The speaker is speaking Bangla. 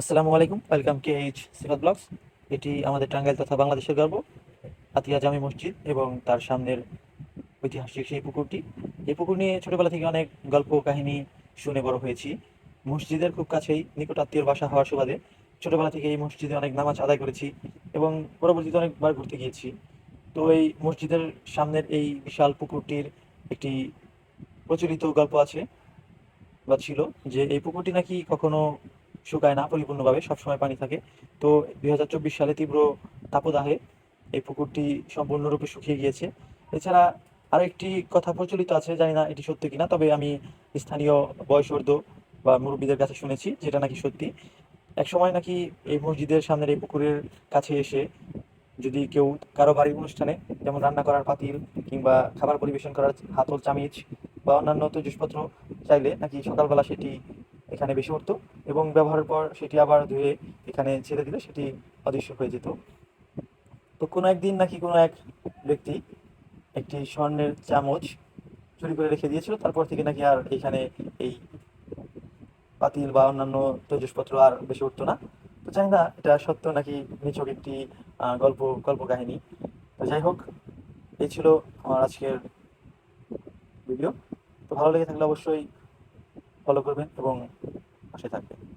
আসসালামু আলাইকুম, welcome K H Sifat vlogs. এটি আমাদের টাঙ্গাইল তথা বাংলাদেশের গর্ব। আতিয়া জামি মসজিদ এবং তার সামনের ঐতিহাসিক সেই পুকুরটি। এই পুকুর নিয়ে ছোটবেলা থেকে অনেক গল্প কাহিনী শুনে বড় হয়েছি। মসজিদের খুব কাছেই নিকট আত্মীয়র বাসা হওয়ার সুবাদে ছোটবেলা থেকে এই মসজিদে অনেক নামাজ আদায় করেছি এবং পরবর্তীতে অনেকবার ঘুরতে গিয়েছি। তো এই মসজিদের সামনের এই বিশাল পুকুরটির একটি প্রচলিত গল্প আছে বা ছিল যে এই পুকুরটি নাকি কখনো শুকায় না পরিপূর্ণভাবে, সবসময় পানি থাকে। তো দুই হাজার চব্বিশ সালে তীব্র তাপদাহে এই পুকুরটি সম্পূর্ণরূপে শুকিয়ে গিয়েছে। এছাড়া আরও একটি কথা প্রচলিত আছে, জানি না এটি সত্যি কিনা, তবে আমি স্থানীয় বয়সর্ধ বা মুরব্বীদের কাছে শুনেছি যেটা নাকি সত্যি। এক সময় নাকি এই মসজিদের সামনের এই পুকুরের কাছে এসে যদি কেউ কারও বাড়ির অনুষ্ঠানে যেমন রান্না করার পাতিল কিংবা খাবার পরিবেশন করার হাতল, চামিচ বা অন্যান্য তৈজসপত্র চাইলে নাকি সকালবেলা সেটি এখানে বেশি উঠতো এবং ব্যবহারের পর সেটি আবার ধুয়ে এখানে ছেড়ে দিলে সেটি অদৃশ্য হয়ে যেত। তো কোনো একদিন নাকি কোনো এক ব্যক্তি একটি স্বর্ণের চামচ চুরি করে রেখে দিয়েছিল, তারপর থেকে নাকি আর এখানে এই পাতিল বা অন্যান্য তৈজসপত্র আর বেশি উঠতো না। তো জানি না, এটা সত্য নাকি নিছক একটি গল্প গল্প কাহিনী। তো যাই হোক, এই ছিল আমার আজকের ভিডিও। তো ভালো লেগে থাকলে অবশ্যই ফলো করবেন এবং পাশে থাকবেন।